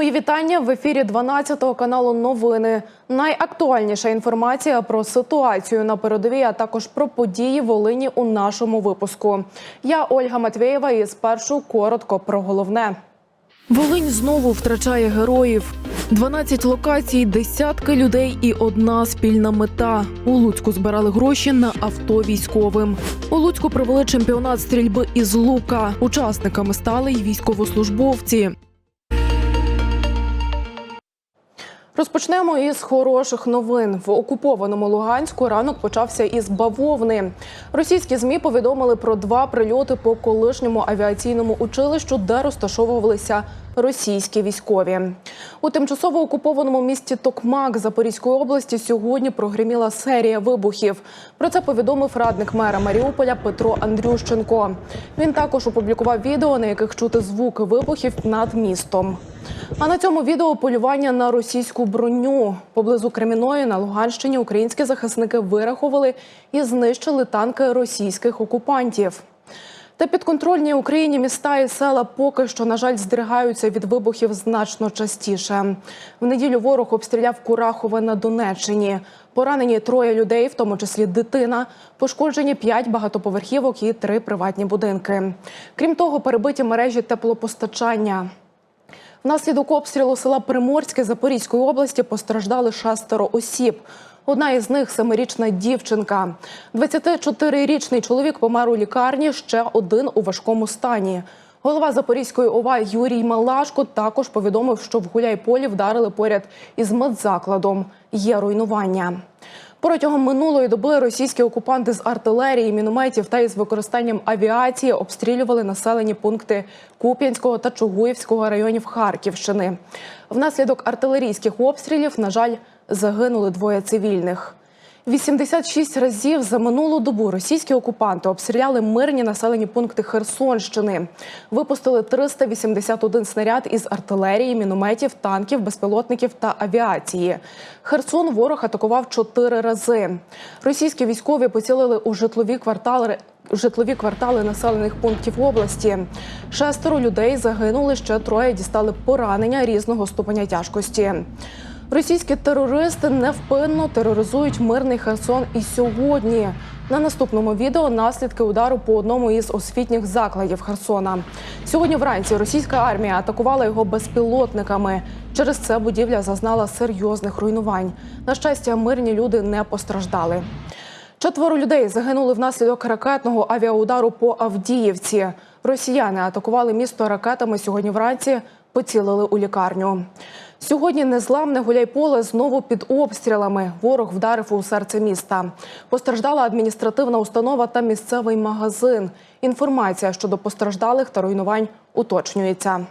Мої вітання в ефірі 12 каналу Новини. Найактуальніша інформація про ситуацію на передовій, а також про події Волині у нашому випуску. Я Ольга Матвєєва і спершу коротко про головне. Волинь знову втрачає героїв. 12 локацій, десятки людей і одна спільна мета. У Луцьку збирали гроші на авто військовим. У Луцьку провели чемпіонат стрільби із лука. Учасниками стали й військовослужбовці. Розпочнемо із хороших новин. В окупованому Луганську ранок почався із бавовни. Російські змі повідомили про два прильоти по колишньому авіаційному училищу, де розташовувалися російські військові. У тимчасово окупованому місті Токмак Запорізької області сьогодні прогреміла серія вибухів. Про це повідомив радник мера Маріуполя Петро Андрющенко. Він також опублікував відео, на яких чути звуки вибухів над містом. А на цьому відео полювання на російську броню поблизу Креміної на Луганщині українські захисники вирахували і знищили танки російських окупантів. Та підконтрольні Україні міста і села поки що, на жаль, здригаються від вибухів значно частіше. В неділю ворог обстріляв Курахове на Донеччині. Поранені троє людей, в тому числі дитина, пошкоджені п'ять багатоповерхівок і три приватні будинки. Крім того, перебиті мережі теплопостачання. Внаслідок обстрілу села Приморське Запорізької області постраждали шестеро осіб. Одна із них семирічна дівчинка. 24-річний чоловік помер у лікарні, ще один у важкому стані. Голова Запорізької ОВА Юрій Малашко також повідомив, що в Гуляйполі вдарили поряд із медзакладом. Є руйнування. Протягом минулої доби російські окупанти з артилерії, мінометів та із використанням авіації обстрілювали населені пункти Куп'янського та Чугуївського районів Харківщини. Внаслідок артилерійських обстрілів, на жаль, загинули двоє цивільних. 86 разів за минулу добу російські окупанти обстріляли мирні населені пункти Херсонщини. Випустили 381 снаряд із артилерії, мінометів, танків, безпілотників та авіації. Херсон ворог атакував чотири рази. Російські військові поцілили у житлові квартали. Житлові квартали населених пунктів області. Шестеро людей загинули, ще троє дістали поранення різного ступеня тяжкості. Російські терористи невпинно тероризують мирний Херсон і сьогодні. На наступному відео наслідки удару по одному із освітніх закладів Херсона. Сьогодні вранці російська армія атакувала його безпілотниками. Через це будівля зазнала серйозних руйнувань. На щастя, мирні люди не постраждали. Четверо людей загинули внаслідок ракетного авіаудару по Авдіївці. Росіяни атакували місто ракетами сьогодні вранці, поцілили у лікарню. Сьогодні незламне гуляйполе знову під обстрілами. Ворог вдарив у серце міста. Постраждала адміністративна установа та місцевий магазин. Інформація щодо постраждалих та руйнувань уточнюється.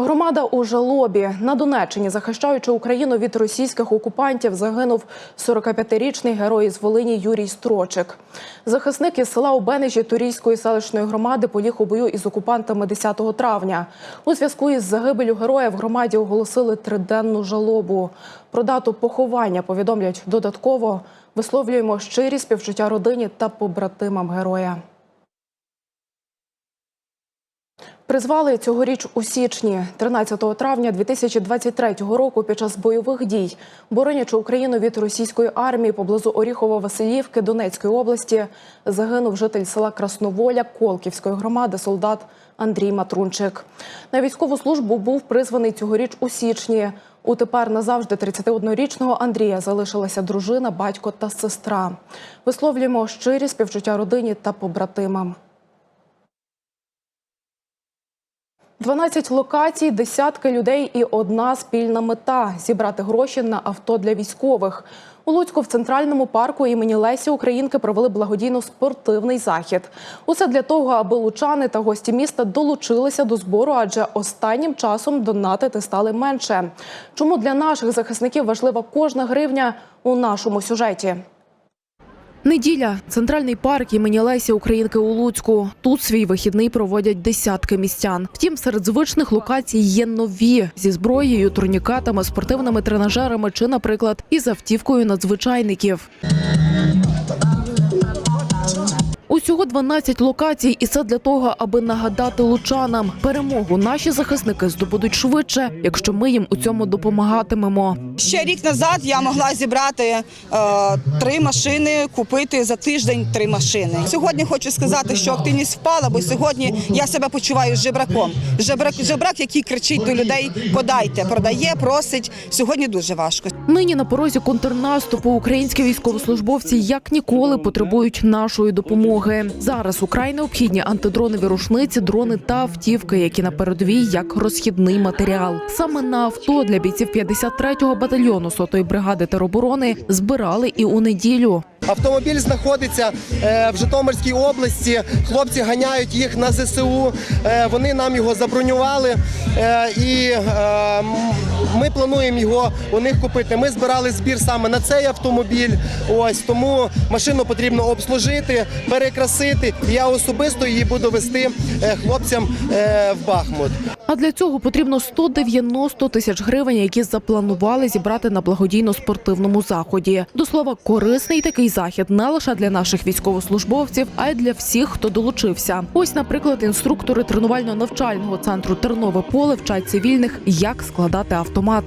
Громада у жалобі на Донеччині, захищаючи Україну від російських окупантів, загинув 45-річний герой з Волині Юрій Строчик. Захисник із села Обенежі Турійської селищної громади поліг у бою із окупантами 10 травня. У зв'язку із загибелю героя в громаді оголосили триденну жалобу. Про дату поховання повідомлять додатково. Висловлюємо щирі співчуття родині та побратимам героя. Призвали цьогоріч у січні, 13 травня 2023 року, під час бойових дій, боронячи Україну від російської армії поблизу Оріхово-Василівки Донецької області, загинув житель села Красноволя Колківської громади, солдат Андрій Матрунчик. На військову службу був призваний цьогоріч у січні. У тепер назавжди 31-річного Андрія залишилася дружина, батько та сестра. Висловлюємо щирі співчуття родині та побратимам. 12 локацій, десятки людей і одна спільна мета зібрати гроші на авто для військових. У Луцьку в центральному парку імені Лесі Українки провели благодійно-спортивний захід. Усе для того, аби лучани та гості міста долучилися до збору, адже останнім часом донатити стали менше. Чому для наших захисників важлива кожна гривня у нашому сюжеті? Неділя, центральний парк імені Лесі Українки у Луцьку. Тут свій вихідний проводять десятки містян. Втім, серед звичних локацій є нові зі зброєю, турнікатами, спортивними тренажерами чи, наприклад, із автівкою надзвичайників. Усього 12 локацій, і це для того, аби нагадати лучанам перемогу. Наші захисники здобудуть швидше, якщо ми їм у цьому допомагатимемо. Ще рік назад я могла зібрати е, три машини, купити за тиждень три машини. Сьогодні хочу сказати, що активність впала, бо сьогодні я себе почуваю жебраком. Жебрак, жебрак, який кричить до людей: подайте, продає, просить. Сьогодні дуже важко. Нині на порозі контрнаступу українські військовослужбовці як ніколи потребують нашої допомоги. Зараз украй необхідні антидронові рушниці, дрони та автівки, які на передовій як розхідний матеріал. Саме на авто для бійців 53-го батальйону сотої бригади тероборони збирали і у неділю. Автомобіль знаходиться е, в Житомирській області. Хлопці ганяють їх на ЗСУ. Е, Вони нам його забронювали, е, і ми плануємо його у них купити. Ми збирали збір саме на цей автомобіль. Ось тому машину потрібно обслужити, перекрасити. Я особисто її буду вести е, хлопцям е, в Бахмут. А для цього потрібно 190 тисяч гривень, які запланували зібрати на благодійно-спортивному заході. До слова, корисний такий захід не лише для наших військовослужбовців, а й для всіх, хто долучився. Ось, наприклад, інструктори тренувально-навчального центру Тернове поле вчать цивільних, як складати автомат.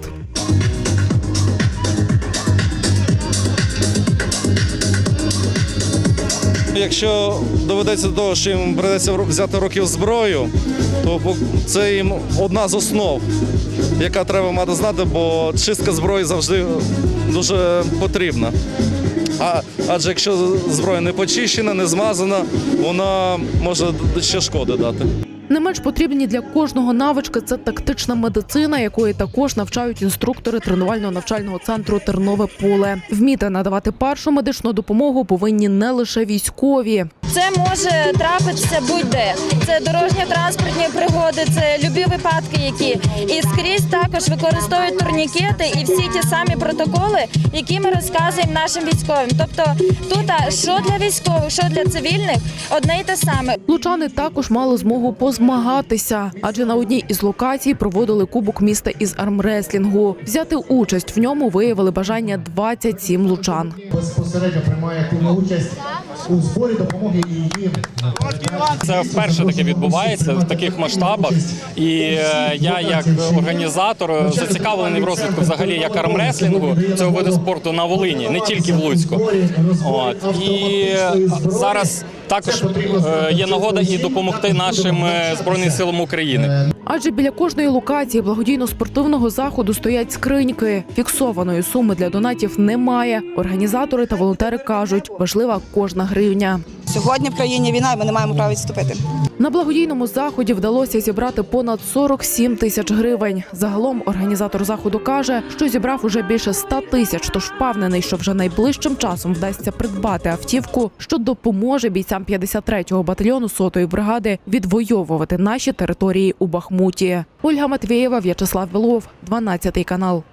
Якщо доведеться до того, що їм придеться взяти в руки зброю, то це їм одна з основ, яка треба мати знати, бо чистка зброї завжди дуже потрібна. А, адже якщо зброя не почищена, не змазана, вона може ще шкоди дати. Не менш потрібні для кожного навички це тактична медицина, якої також навчають інструктори тренувально-навчального центру Тернове поле. Вміти надавати першу медичну допомогу повинні не лише військові. Це може трапитися будь-де. Це дорожньо-транспортні пригоди, це любі випадки, які і скрізь також використовують турнікети і всі ті самі протоколи, які ми розказуємо нашим військовим. Тобто, тут що для військових, що для цивільних, одне й те саме. Лучани також мали змогу позмагатися, адже на одній із локацій проводили кубок міста із армреслінгу. Взяти участь в ньому виявили бажання 27 лучан. безпосередньо приймає активну участь у зборі допомоги і її Це вперше таке відбувається в таких масштабах. І е, я, як організатор, зацікавлений в розвитку взагалі як армреслінгу цього виду спорту на Волині, не тільки в Луцьку. От і зараз також е, є нагода і допомогти нашим е, збройним силам України. Адже біля кожної локації благодійно-спортивного заходу стоять скриньки. Фіксованої суми для донатів немає. Організатори та волонтери кажуть, важлива кожна гривня. Сьогодні в країні війна, і ми не маємо права відступити. На благодійному заході вдалося зібрати понад 47 тисяч гривень. Загалом організатор заходу каже, що зібрав уже більше 100 тисяч, тож впевнений, що вже найближчим часом вдасться придбати автівку, що допоможе бійцям 53-го батальйону сотої бригади відвоювати наші території у Бахмуті. Ольга Матвієва, В'ячеслав Белов, 12 канал.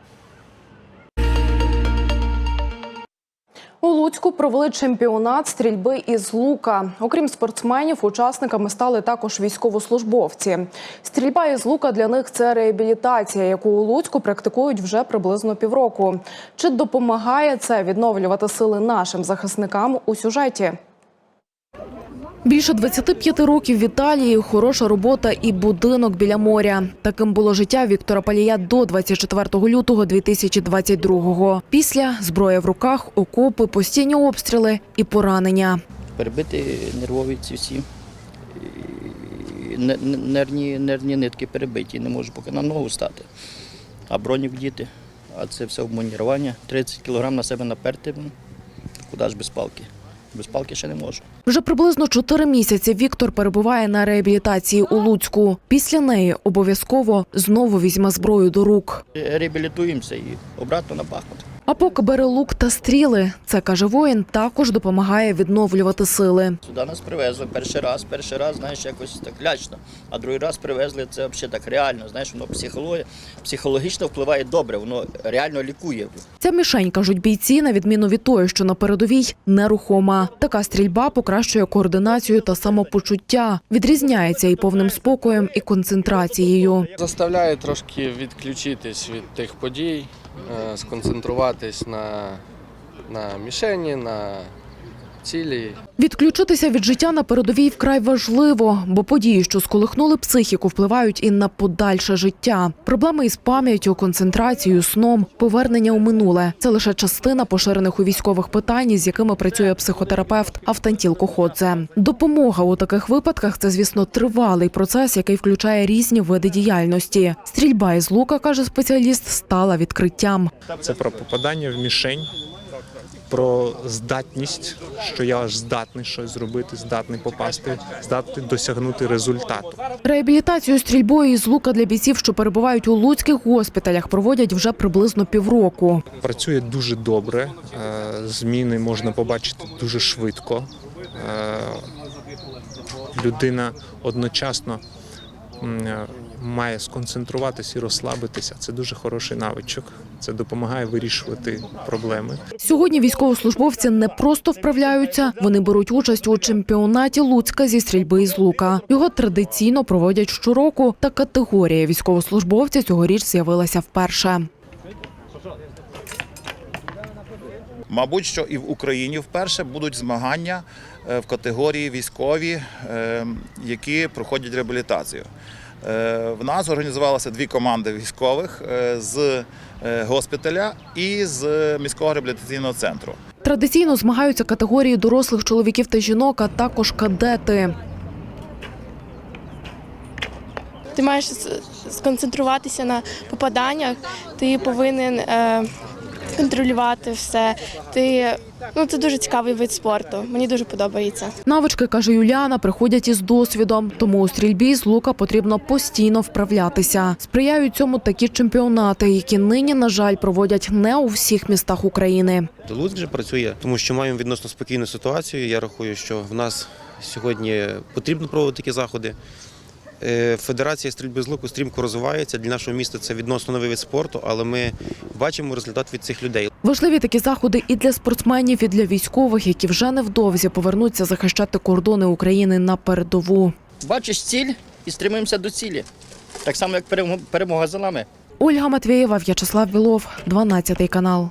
У Луцьку провели чемпіонат стрільби із лука. Окрім спортсменів, учасниками стали також військовослужбовці. Стрільба із лука для них це реабілітація, яку у Луцьку практикують вже приблизно півроку. Чи допомагає це відновлювати сили нашим захисникам у сюжеті? Більше 25 років в Італії, хороша робота і будинок біля моря. Таким було життя Віктора Палія до 24 лютого 2022-го. Після зброя в руках, окопи, постійні обстріли і поранення. перебити нервові ці всі нервні, нервні нитки перебиті, не можу поки на ногу стати. А бронік діти, а це все обмунірування. 30 кг на себе наперти, ну, куди ж без палки? Без палки ще не можу. Вже приблизно чотири місяці Віктор перебуває на реабілітації у Луцьку. Після неї обов'язково знову візьме зброю до рук. Реабілітуємося і обратно на Бахмут. А поки бере лук та стріли, це каже воїн, також допомагає відновлювати сили. Сюди нас привезли перший раз, перший раз, знаєш, якось так лячно. А другий раз привезли це взагалі так реально. Знаєш, воно психологія, психологічно впливає добре, воно реально лікує. Ця мішень, кажуть бійці, на відміну від тої, що на передовій, нерухома. Така стрільба покращує координацію та самопочуття, відрізняється і повним спокоєм, і концентрацією. Заставляє трошки відключитись від тих подій, сконцентруватись на, на мішені, на цілі. Відключитися від життя на передовій вкрай важливо, бо події, що сколихнули психіку, впливають і на подальше життя. Проблеми із пам'яттю, концентрацією, сном, повернення у минуле це лише частина поширених у військових питань, з якими працює психотерапевт Автантіл Коходзе. Допомога у таких випадках це, звісно, тривалий процес, який включає різні види діяльності. Стрільба із лука, каже спеціаліст, стала відкриттям. Це про попадання в мішень, про здатність, що я аж здатний щось зробити, здатний попасти, здатний досягнути результату. Реабілітацію стрільбою із лука для бійців, що перебувають у луцьких госпіталях, проводять вже приблизно півроку. Працює дуже добре, е, зміни можна побачити дуже швидко. Е, Людина одночасно е, має сконцентруватися і розслабитися. Це дуже хороший навичок. Це допомагає вирішувати проблеми. Сьогодні військовослужбовці не просто вправляються, вони беруть участь у чемпіонаті Луцька зі стрільби із лука. Його традиційно проводять щороку, та категорія військовослужбовців цьогоріч з'явилася вперше. Мабуть, що і в Україні вперше будуть змагання е, в категорії військові, е, які проходять реабілітацію. Е, В нас організувалися дві команди військових е, з е, госпіталя і з міського реабілітаційного центру. Традиційно змагаються категорії дорослих чоловіків та жінок, а також кадети. Ти маєш сконцентруватися на попаданнях, ти повинен контролювати все. Ти ну це дуже цікавий вид спорту. Мені дуже подобається. Навички, каже Юліана, приходять із досвідом, тому у стрільбі з лука потрібно постійно вправлятися. Сприяють цьому такі чемпіонати, які нині, на жаль, проводять не у всіх містах України. Луцьк вже працює, тому що маємо відносно спокійну ситуацію. Я рахую, що в нас сьогодні потрібно проводити такі заходи. Е, Федерація стрільби з луку стрімко розвивається. Для нашого міста це відносно новий вид спорту, але ми бачимо результат від цих людей. Важливі такі заходи і для спортсменів, і для військових, які вже невдовзі повернуться захищати кордони України на передову. Бачиш ціль і стримуємося до цілі. Так само, як перемога- за нами. Ольга Матвєєва, В'ячеслав Білов, 12 канал.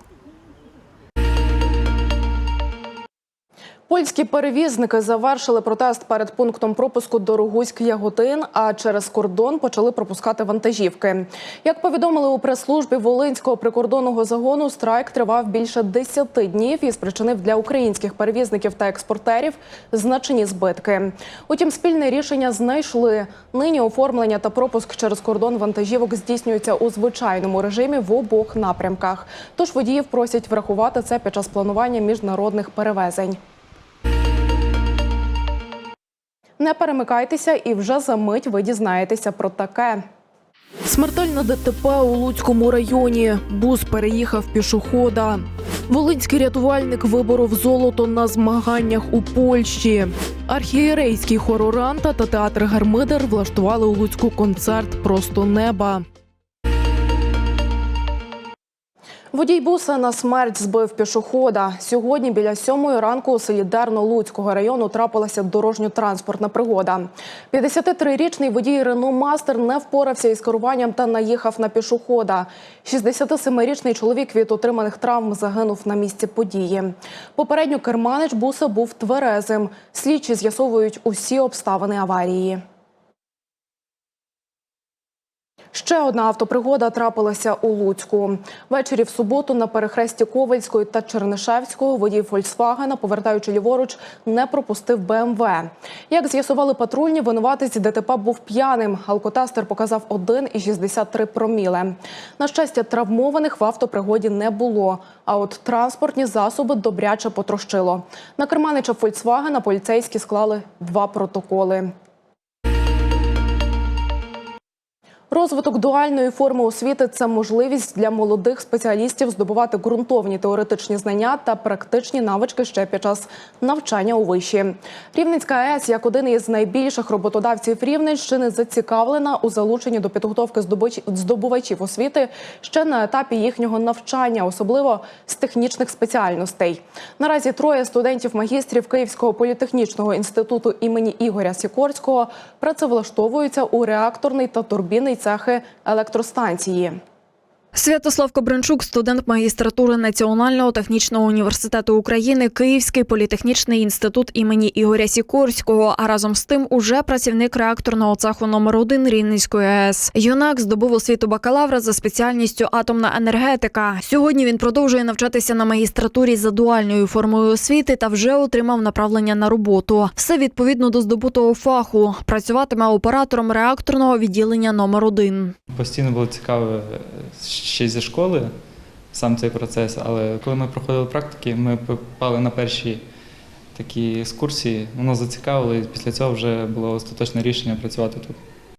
Польські перевізники завершили протест перед пунктом пропуску Дорогуськ-Яготин, а через кордон почали пропускати вантажівки. Як повідомили у прес-службі Волинського прикордонного загону, страйк тривав більше 10 днів і спричинив для українських перевізників та експортерів значні збитки. Утім, спільне рішення знайшли. Нині оформлення та пропуск через кордон вантажівок здійснюється у звичайному режимі в обох напрямках. Тож водіїв просять врахувати це під час планування міжнародних перевезень. Не перемикайтеся і вже за мить ви дізнаєтеся про таке. Смертельне ДТП у Луцькому районі. Бус переїхав пішохода. Волинський рятувальник виборов золото на змаганнях у Польщі. Архієрейський хор Оранта та театр Гармидер влаштували у Луцьку концерт Просто неба. Водій буса на смерть збив пішохода. Сьогодні біля сьомої ранку у селі Дерно Луцького району трапилася дорожньо-транспортна пригода. 53-річний водій Рено Мастер не впорався із керуванням та наїхав на пішохода. 67-річний чоловік від отриманих травм загинув на місці події. Попередньо керманич буса був тверезим. Слідчі з'ясовують усі обставини аварії. Ще одна автопригода трапилася у Луцьку. Ввечері в суботу на перехресті Ковальської та Чернишевського водій Фольксвагена, повертаючи ліворуч, не пропустив БМВ. Як з'ясували патрульні, винуватець ДТП був п'яним. Алкотестер показав 1,63 проміле. На щастя, травмованих в автопригоді не було. А от транспортні засоби добряче потрощило. На керманича Фольксвагена поліцейські склали два протоколи. Розвиток дуальної форми освіти це можливість для молодих спеціалістів здобувати ґрунтовні теоретичні знання та практичні навички ще під час навчання у виші. Рівненська АЕС, як один із найбільших роботодавців Рівненщини, зацікавлена у залученні до підготовки здобувачів освіти ще на етапі їхнього навчання, особливо з технічних спеціальностей. Наразі троє студентів-магістрів Київського політехнічного інституту імені Ігоря Сікорського працевлаштовуються у реакторний та турбінний цехи електростанції. Святослав Кобринчук, студент магістратури Національного технічного університету України, Київський політехнічний інститут імені Ігоря Сікорського, а разом з тим уже працівник реакторного цеху номер 1 Рівненської АЕС. Юнак здобув освіту бакалавра за спеціальністю атомна енергетика. Сьогодні він продовжує навчатися на магістратурі за дуальною формою освіти та вже отримав направлення на роботу. Все відповідно до здобутого фаху. Працюватиме оператором реакторного відділення номер 1 Постійно було цікаво ще зі школи сам цей процес, але коли ми проходили практики, ми попали на перші такі екскурсії, воно зацікавило, і після цього вже було остаточне рішення працювати тут.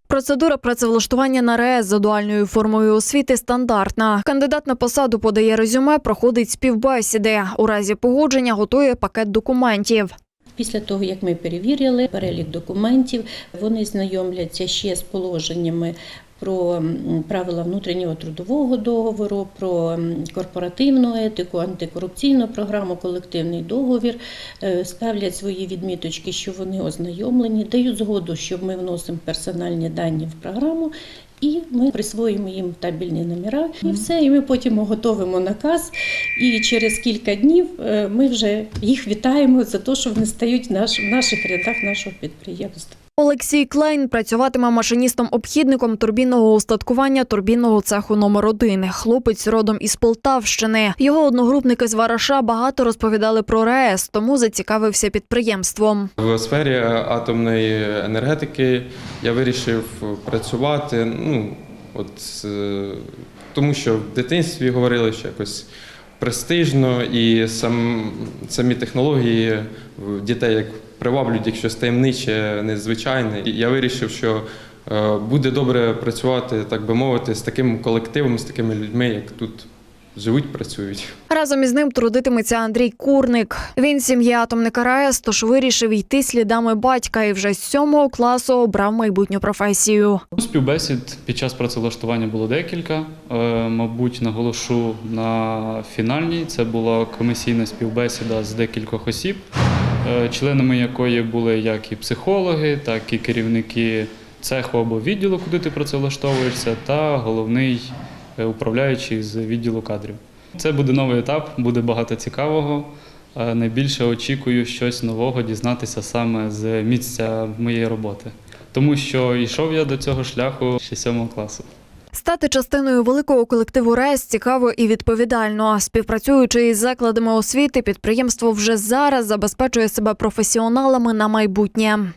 Процедура працевлаштування на РЕС за дуальною формою освіти стандартна. Кандидат на посаду подає резюме, проходить співбесіди. У разі погодження готує пакет документів. Після того, як ми перевірили перелік документів, вони знайомляться ще з положеннями про правила внутрішнього трудового договору, про корпоративну етику, антикорупційну програму, колективний договір, е, ставлять свої відміточки, що вони ознайомлені, дають згоду, що ми вносимо персональні дані в програму. І ми присвоїмо їм табельні номера, і все. І ми потім готовимо наказ. І через кілька днів е, ми вже їх вітаємо за те, що вони стають в наших рядах нашого підприємства. Олексій Клейн працюватиме машиністом-обхідником турбінного устаткування турбінного цеху номер 1 Хлопець родом із Полтавщини. Його одногрупники з Вараша багато розповідали про РЕС, тому зацікавився підприємством. В сфері атомної енергетики я вирішив працювати. Ну, от, е, тому що в дитинстві говорили, що якось престижно і сам, самі технології дітей як приваблюють, як щось таємниче, незвичайне. І я вирішив, що е, буде добре працювати, так би мовити, з таким колективом, з такими людьми, як тут живуть, працюють. Разом із ним трудитиметься Андрій Курник. Він сім'ї атомника РАЕС, тож вирішив йти слідами батька і вже з сьомого класу обрав майбутню професію. Співбесід під час працевлаштування було декілька. Е, Мабуть, наголошу на фінальній. Це була комісійна співбесіда з декількох осіб, членами якої були як і психологи, так і керівники цеху або відділу, куди ти працевлаштовуєшся, та головний е, управляючий з відділу кадрів. Це буде новий етап, буде багато цікавого. Е, Найбільше очікую щось нового дізнатися саме з місця моєї роботи. Тому що йшов я до цього шляху ще сьомого класу. Стати частиною великого колективу РЕС цікаво і відповідально. Співпрацюючи із закладами освіти, підприємство вже зараз забезпечує себе професіоналами на майбутнє.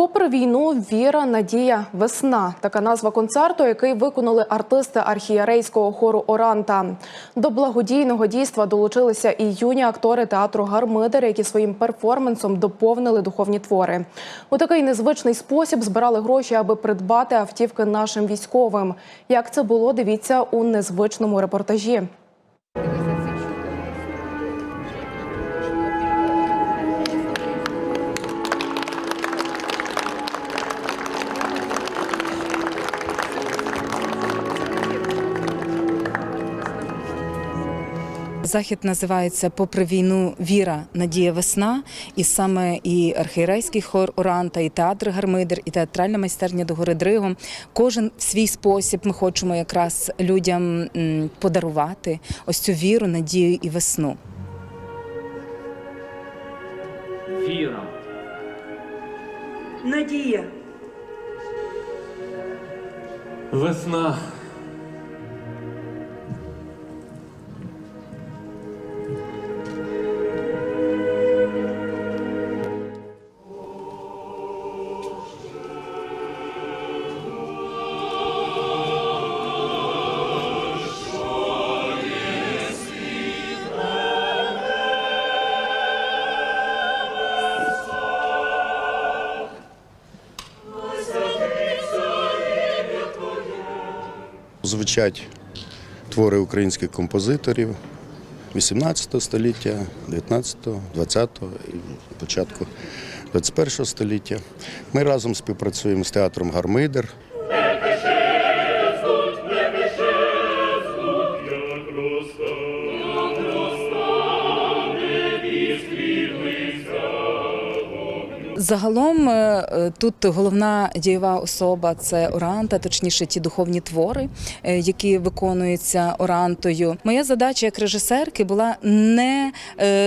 Попри війну, віра, надія, весна така назва концерту, який виконали артисти архієрейського хору Оранта. До благодійного дійства долучилися і юні актори театру Гармидер, які своїм перформансом доповнили духовні твори. У такий незвичний спосіб збирали гроші, аби придбати автівки нашим військовим. Як це було, дивіться у незвичному репортажі. Захід називається Попри війну Віра, Надія Весна. І саме і архієрейський хор Оранта, і театр Гармидер, і театральна майстерня до гори Дригом. Кожен в свій спосіб ми хочемо якраз людям подарувати ось цю віру, надію і весну. Віра. Надія. Весна. Звучать твори українських композиторів 18 століття, 19, 20 і початку 21 століття. Ми разом співпрацюємо з театром Гармидер. Загалом е, е, тут головна дієва особа це оранта, точніше, ті духовні твори, е, які виконуються орантою. Моя задача як режисерки була не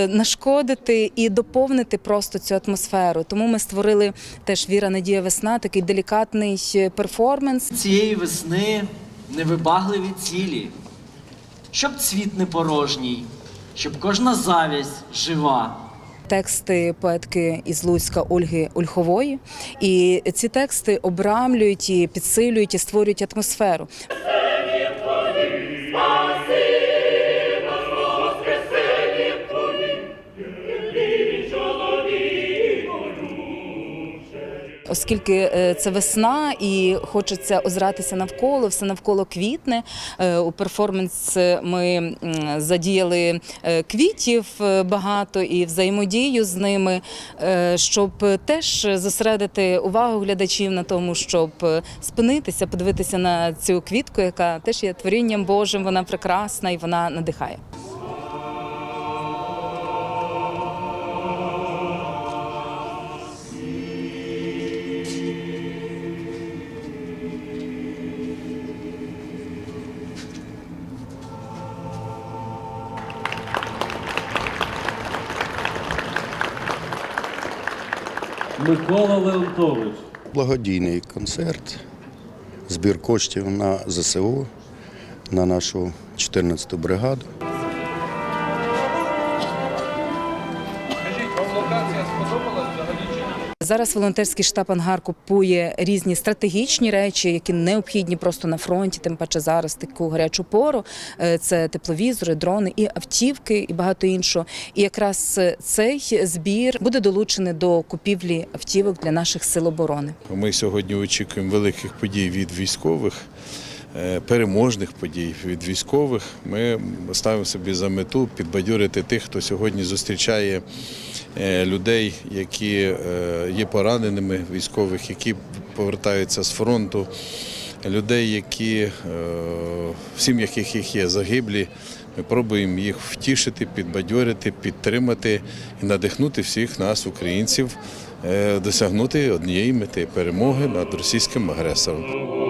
нашкодити і доповнити просто цю атмосферу. Тому ми створили теж Віра, Надія, Весна, такий делікатний перформанс. Цієї весни невибагливі цілі, щоб цвіт не порожній, щоб кожна завість жива. Тексти поетки із Луцька Ольги Ольхової, і ці тексти обрамлюють і підсилюють і створюють атмосферу. Оскільки е, це весна і хочеться озиратися навколо, все навколо квітне. Е, У перформанс ми задіяли е, квітів багато і взаємодію з ними, щоб теж зосередити увагу глядачів на тому, щоб спинитися, подивитися на цю квітку, яка теж є творінням Божим. Вона прекрасна і вона надихає. Микола Леонтович. Благодійний концерт, збір коштів на ЗСУ, на нашу 14-ту бригаду. Зараз волонтерський штаб Ангар купує різні стратегічні речі, які необхідні просто на фронті, тим паче зараз таку гарячу пору. Е, Це тепловізори, дрони і автівки, і багато іншого. І якраз цей збір буде долучений до купівлі автівок для наших сил оборони. Ми сьогодні очікуємо великих подій від військових, е, переможних подій від військових. Ми ставимо собі за мету підбадьорити тих, хто сьогодні зустрічає е, людей, які е, є пораненими військових, які повертаються з фронту, людей, які е, в сім'ях яких є загиблі. Ми пробуємо їх втішити, підбадьорити, підтримати і надихнути всіх нас, українців, е, досягнути однієї мети перемоги над російським агресором.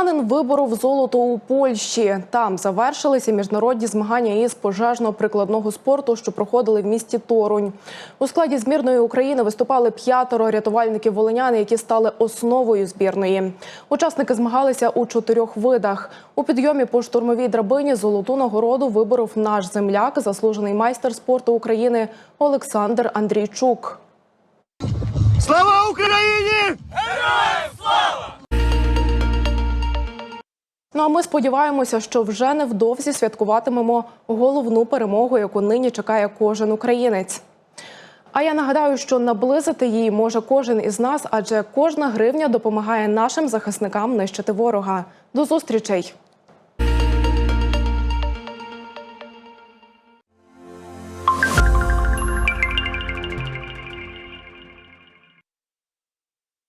Волинянин виборов золото у Польщі. Там завершилися міжнародні змагання із пожежно-прикладного спорту, що проходили в місті Торунь. У складі збірної України виступали п'ятеро рятувальників волинян, які стали основою збірної. Учасники змагалися у чотирьох видах. У підйомі по штурмовій драбині золоту нагороду виборов наш земляк, заслужений майстер спорту України Олександр Андрійчук. Слава Україні! Ну а ми сподіваємося, що вже невдовзі святкуватимемо головну перемогу, яку нині чекає кожен українець. А я нагадаю, що наблизити її може кожен із нас, адже кожна гривня допомагає нашим захисникам нищити ворога. До зустрічей!